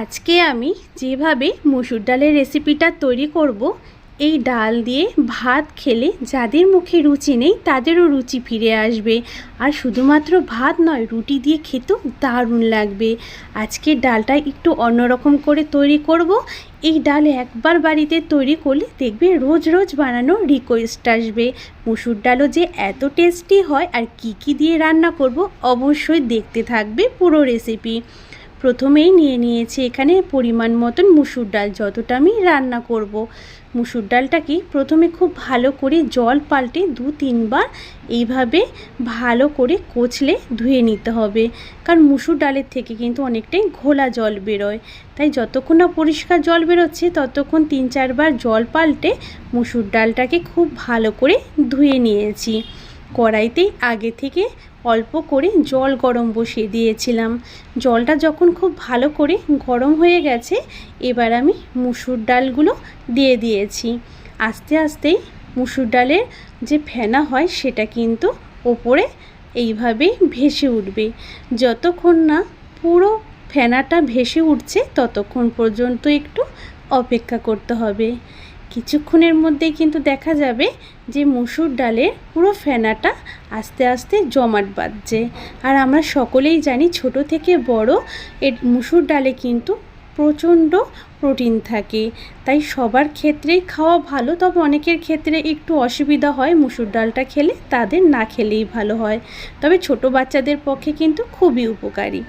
আজকে আমি যেভাবে মসুর ডালের রেসিপিটা তৈরি করব, এই ডাল দিয়ে ভাত খেলে যাদের মুখে রুচি নেই তাদেরও রুচি ফিরে আসবে। আর শুধুমাত্র ভাত নয়, রুটি দিয়ে খেতেও দারুণ লাগবে। আজকে ডালটা একটু অন্যরকম করে তৈরি করব। এই ডাল একবার বাড়িতে তৈরি করলে দেখবে রোজ রোজ বানানো রিকোয়েস্ট আসবে। মুসুর ডালও যে এত টেস্টি হয় আর কি কি দিয়ে রান্না করব অবশ্যই দেখতে থাকবে পুরো রেসিপি প্রথমেই নিয়ে নিয়েছি এখানে পরিমাণ মতন মুসুর ডাল, যতটা আমি রান্না করব। মুসুর ডালটাকে প্রথমে খুব ভালো করে জল পাল্টে দু তিনবার এইভাবে ভালো করে কচলে ধুয়ে নিতে হবে। কারণ মুসুর ডালের থেকে কিন্তু অনেকটাই ঘোলা জল বেরোয়। তাই যতক্ষণ না পরিষ্কার জল বেরোচ্ছে, ততক্ষণ তিন চারবার জল পাল্টে মুসুর ডালটাকে খুব ভালো করে ধুয়ে নিয়েছি। কড়াইতেই আগে থেকে অল্প করে জল গরম বসিয়ে দিয়েছিলাম। জলটা যখন খুব ভালো করে গরম হয়ে গেছে, এবার আমি মুসুর ডালগুলো দিয়ে দিয়েছি। আস্তে আস্তেই মুসুর ডালের যে ফেনা হয়, সেটা কিন্তু ওপরে এইভাবেই ভেসে উঠবে। যতক্ষণ না পুরো ফেনাটা ভেসে উঠছে, ততক্ষণ পর্যন্ত একটু অপেক্ষা করতে হবে। কিছুক্ষণের মধ্যেই কিন্তু দেখা যাবে যে মুসুর ডালের পুরো ফেনাটা আস্তে আস্তে জমাট বাঁধছে। আর আমরা সকলেই জানি ছোট থেকে বড় এর মুসুর ডালে কিন্তু প্রচণ্ড প্রোটিন থাকে। তাই সবার ক্ষেত্রেই খাওয়া ভালো, তবে অনেকের ক্ষেত্রে একটু অসুবিধা হয় মুসুর ডালটা খেলে, তাদের না খেলেই ভালো হয়। তবে ছোট বাচ্চাদের পক্ষে কিন্তু খুবই উপকারী।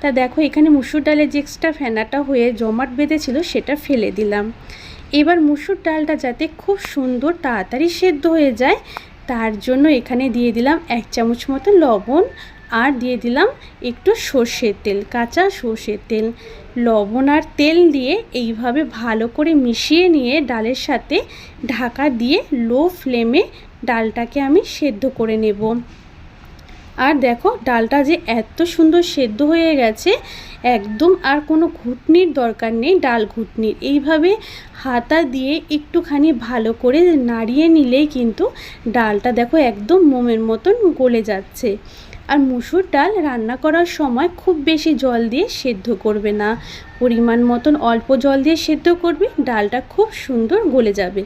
তা দেখো, এখানে মুসুর ডালে যে এক্সট্রা ফেনাটা হয়ে জমাট বেঁধেছিল, সেটা ফেলে দিলাম। এবার মুসুর ডালটা যাতে খুব সুন্দর তাড়াতাড়ি সেদ্ধ হয়ে যায়, তার জন্য এখানে দিয়ে দিলাম এক চামচ মতো লবণ আর দিয়ে দিলাম একটু সর্ষের তেল, কাঁচা সর্ষের তেল। লবণ আর তেল দিয়ে এইভাবে ভালো করে মিশিয়ে নিয়ে ডালের সাথে ঢাকা দিয়ে লো ফ্লেমে ডালটাকে আমি সেদ্ধ করে নেব। আর দেখো, ডালটা যে এত সুন্দর সেদ্ধ হয়ে গেছে, একদম আর কোনো ঘুটনির দরকার নেই ডাল ঘুটনির। এইভাবে হাতা দিয়ে একটুখানি ভালো করে নাড়িয়ে নিলেই কিন্তু ডালটা দেখো একদম মোমের মতন গলে যাচ্ছে। আর মুসুর ডাল রান্না করার সময় খুব বেশি জল দিয়ে সেদ্ধ করবে না। পরিমাণ মতন অল্প জল দিয়ে সেদ্ধ করবে, ডালটা খুব সুন্দর গলে যাবে।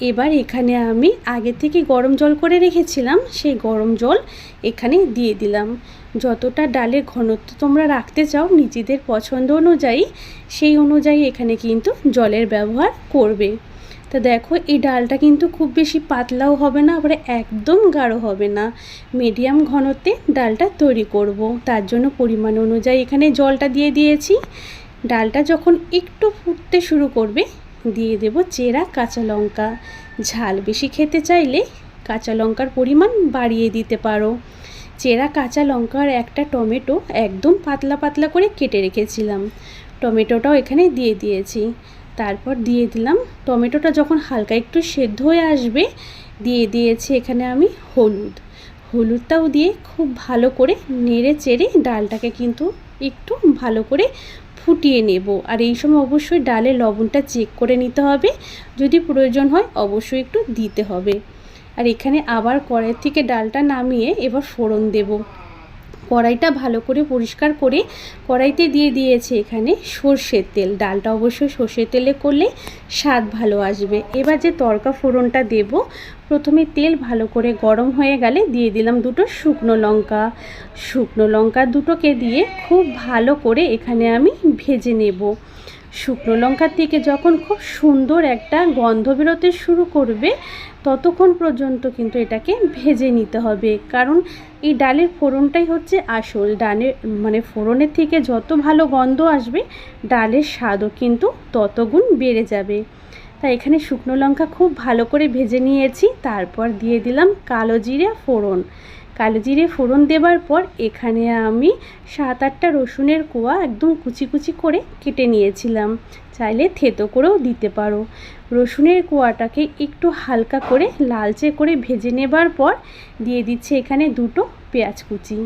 এবার এখানে আমি আগে থেকে গরম জল করে রেখেছিলাম, সেই গরম জল এখানে দিয়ে দিলাম। যতটা ডালের ঘনত্ব তোমরা রাখতে চাও নিজেদের পছন্দ অনুযায়ী, সেই অনুযায়ী এখানে কিন্তু জলের ব্যবহার করবে। তা দেখো, এই ডালটা কিন্তু খুব বেশি পাতলাও হবে না, আবার একদম গাঢ় হবে না। মিডিয়াম ঘনত্বে ডালটা তৈরি করব। তার জন্য পরিমাণ অনুযায়ী এখানে জলটা দিয়ে দিয়েছি। ডালটা যখন একটু ফুটতে শুরু করবে দিয়ে দেব চেরা কাঁচা লঙ্কা। ঝাল বেশি খেতে চাইলে কাঁচা লঙ্কার পরিমাণ বাড়িয়ে দিতে পারো। চেরা কাঁচা লঙ্কার একটা টমেটো একদম পাতলা পাতলা করে কেটে রেখেছিলাম। টমেটোটাও এখানে দিয়ে দিয়েছি। তারপর দিয়ে দিলাম, টমেটোটা যখন হালকা একটু সেদ্ধ হয়ে আসবে, দিয়ে দিয়েছি এখানে আমি হলুদ। হলুদটাও দিয়ে খুব ভালো করে নেড়ে চেড়ে ডালটাকে কিন্তু একটু ভালো করে ফুটিয়ে নেব। আর এই সময় অবশ্যই ডালে লবণটা চেক করে নিতে হবে। যদি প্রয়োজন হয় অবশ্যই একটু দিতে হবে। আর এখানে আবার কড়াই থেকে ডালটা নামিয়ে এবার ফোড়ন দেব। কড়াইটা ভালো করে পরিষ্কার করে কড়াইতে দিয়ে দিয়েছে এখানে সর্ষের তেল। ডালটা অবশ্যই সর্ষের তেলে করলে স্বাদ ভালো আসবে। এবার যে তরকা ফোড়নটা দেব, প্রথমে তেল ভালো করে গরম হয়ে গেলে দিয়ে দিলাম দুটো শুকনো লঙ্কা। শুকনো লঙ্কা দুটোকে দিয়ে খুব ভালো করে এখানে আমি ভেজে নেব। শুকনো লঙ্কার থেকে যখন খুব সুন্দর একটা গন্ধ বেরোতে শুরু করবে, ততক্ষণ পর্যন্ত কিন্তু এটাকে ভেজে নিতে হবে। কারণ এই ডালের ফোড়নটাই হচ্ছে আসল। ডালের মানে ফোড়নের থেকে যত ভালো গন্ধ আসবে, ডালের স্বাদও কিন্তু ততগুণ বেড়ে যাবে। তাই এখানে শুকনো লঙ্কা খুব ভালো করে ভেজে নিয়েছি। তারপর দিয়ে দিলাম কালো জিরে ফোড়ন। কালো জিরে ফোড়ন দেবার পর এখানে আমি সাত আটটা রসুনের কোয়া একদম কুচি কুচি করে কেটে নিয়েছিলাম। চাইলে থেতো করেও দিতে পারো। রসুনের কোয়াটাকে একটু হালকা করে লালচে করে ভেজে নেবার পর দিয়ে দিচ্ছে এখানে দুটো পেঁয়াজ কুচি।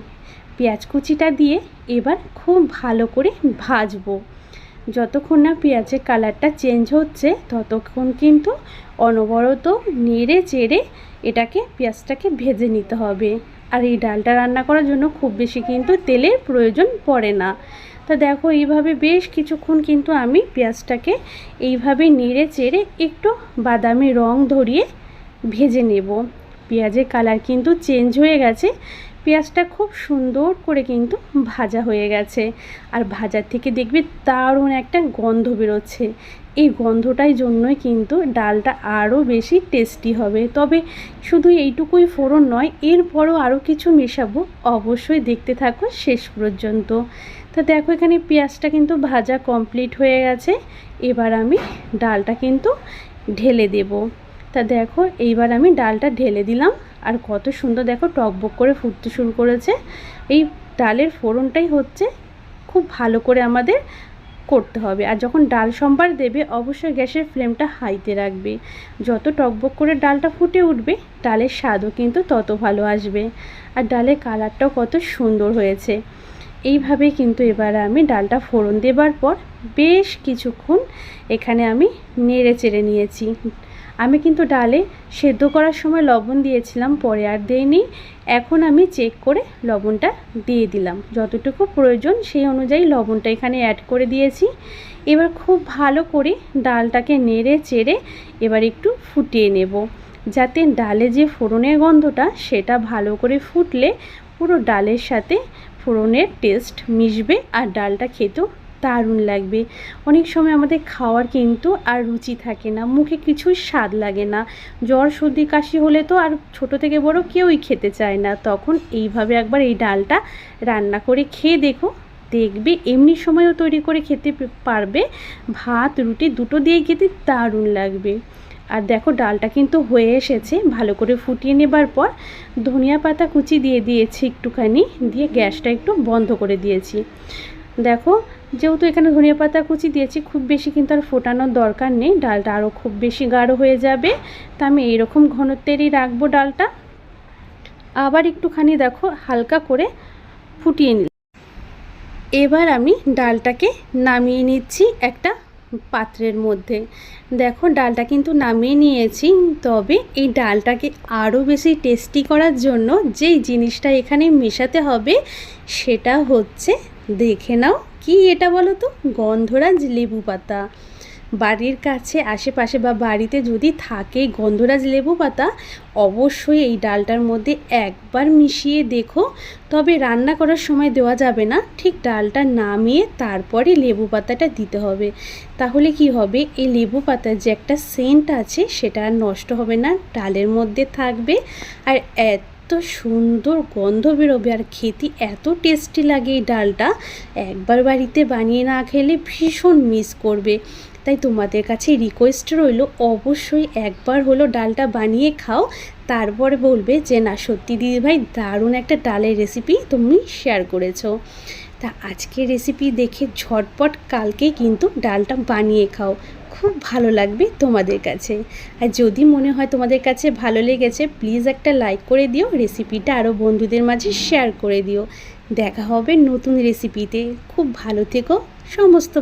পেঁয়াজ কুচিটা দিয়ে এবার খুব ভালো করে ভাজবো। যতক্ষণ না পেঁয়াজের কালারটা চেঞ্জ হচ্ছে, ততক্ষণ কিন্তু অনবরত নেড়ে চেড়ে এটাকে পেঁয়াজটাকে ভেজে নিতে হবে। আর এই ডালটা রান্না করার জন্য খুব বেশি কিন্তু তেলের প্রয়োজন পড়ে না। তা দেখো এইভাবে বেশ কিছুক্ষণ কিন্তু আমি পেঁয়াজটাকে এইভাবে নেড়ে চেড়ে একটু বাদামি রং ধরিয়ে ভেজে নেব। পেঁয়াজের কালার কিন্তু চেঞ্জ হয়ে গেছে। পেঁয়াজটা খুব সুন্দর করে কিন্তু ভাজা হয়ে গেছে। আর ভাজার থেকে দেখবে দারুণ একটা গন্ধ বেরোচ্ছে। এই গন্ধটাই জন্যই কিন্তু ডালটা আরও বেশি টেস্টি হবে। তবে শুধু এইটুকুই ফোড়ন নয়, এরপরও আরও কিছু মেশাবো। অবশ্যই দেখতে থাকো শেষ পর্যন্ত। তা দেখো, এখানে পেঁয়াজটা কিন্তু ভাজা কমপ্লিট হয়ে গেছে। এবার আমি ডালটা কিন্তু ঢেলে দেব। তা দেখো, এইবার আমি ডালটা ঢেলে দিলাম। আর কত সুন্দর দেখো টকবক করে ফুটতে শুরু করেছে। এই ডালের ফোড়নটাই হচ্ছে খুব ভালো করে আমাদের করতে হবে। আর যখন ডাল সম্বার দেবে, অবশ্যই গ্যাসের ফ্লেমটা হাইতে রাখবে। যত টকবক করে ডালটা ফুটে উঠবে, ডালের স্বাদও কিন্তু তত ভালো আসবে। আর ডালের কালারটাও কত সুন্দর হয়েছে। এইভাবে কিন্তু এবার আমি ডালটা ফোড়ন দেবার পর বেশ কিছুক্ষণ এখানে আমি নেড়ে চেড়ে নিয়েছি। আমি কিন্তু ডালে সেদ্ধ করার সময় লবণ দিয়েছিলাম, পরে আর দিইনি। এখন আমি চেক করে লবণটা দিয়ে দিলাম। যতটুকু প্রয়োজন সেই অনুযায়ী লবণটা এখানে অ্যাড করে দিয়েছি। এবার খুব ভালো করে ডালটাকে নেড়ে চেড়ে এবার একটু ফুটিয়ে নেব। যাতে ডালে যে ফোড়নের গন্ধটা, সেটা ভালো করে ফুটলে পুরো ডালের সাথে ফোড়নের টেস্ট মিশবে আর ডালটা খেতেও দারুণ লাগবে। অনেক সময় আমাদের খাওয়ার কিন্তু আর রুচি থাকে না, মুখে কিছুই স্বাদ লাগে না। জ্বর, সর্দি, কাশি হলে তো আর ছোট থেকে বড় কেউই খেতে চায় না। তখন এইভাবে একবার এই ডালটা রান্না করে খেয়ে দেখো, দেখবে এমনি সময়ও তৈরি করে খেতে পারবে। ভাত, রুটি দুটো দিয়ে খেতে দারুণ লাগবে। আর দেখো ডালটা কিন্তু হয়ে এসেছে, ভালো করে ফুটিয়ে নেবার পর ধনিয়া পাতা কুচি দিয়ে দিয়েছি একটুখানি, দিয়ে গ্যাসটা একটু বন্ধ করে দিয়েছি। দেখো, যেহেতু এখানে ধনিয়া পাতা কুচি দিয়েছি, খুব বেশি কিন্তু আর ফোটানোর দরকার নেই। ডালটা আরও খুব বেশি গাঢ় হয়ে যাবে। তা আমি এইরকম ঘনত্বেরই রাখব ডালটা। আবার একটুখানি দেখো, হালকা করে ফুটিয়ে নিই এবার আমি ডালটাকে নামিয়ে নিচ্ছি একটা পাত্রের মধ্যে। দেখো, ডালটা কিন্তু নামিয়ে নিয়েছি, তবে এই ডালটাকে আরও বেশি টেস্টি করার জন্য যেই জিনিসটা এখানে মেশাতে হবে, সেটা হচ্ছে দেখে নাও কি এটা বলো তো? গন্ধরাজ লেবু পাতা। বাড়ির কাছে, আশেপাশে বা বাড়িতে যদি থাকে গন্ধরাজ লেবু পাতা, অবশ্যই এই ডালটার মধ্যে একবার মিশিয়ে দেখো। তবে রান্না করার সময় দেওয়া যাবে না। ঠিক ডালটা নামিয়ে তারপরে লেবু পাতাটা দিতে হবে। তাহলে কি হবে? এই লেবু পাতার যে একটা সেন্ট আছে, সেটা আর নষ্ট হবে না। ডালের মধ্যে থাকবে। আর এত সুন্দর গন্ধ বেরোবে আর খেতে এত টেস্টি লাগে এই ডালটা। একবার বাড়িতে বানিয়ে না খেলে ভীষণ মিস করবে। তাই তোমাদের কাছে রিকোয়েস্ট রইল, অবশ্যই একবার হলো ডালটা বানিয়ে খাও, তারপরে বলবে যে, না, সত্যি দিদিভাই, দারুণ একটা ডালের রেসিপি তুমি শেয়ার করেছ। তা আজকের রেসিপি দেখে ঝটপট কালকেই কিন্তু ডালটা বানিয়ে খাও। খুব ভালো লাগবে তোমাদের কাছে। আর যদি মনে হয় তোমাদের কাছে ভালো লেগেছে প্লিজ একটা লাইক করে দিও রেসিপিটা আরও বন্ধুদের মাঝে শেয়ার করে দিও। দেখা হবে নতুন রেসিপিতে খুব ভালো থেকো, সমস্ত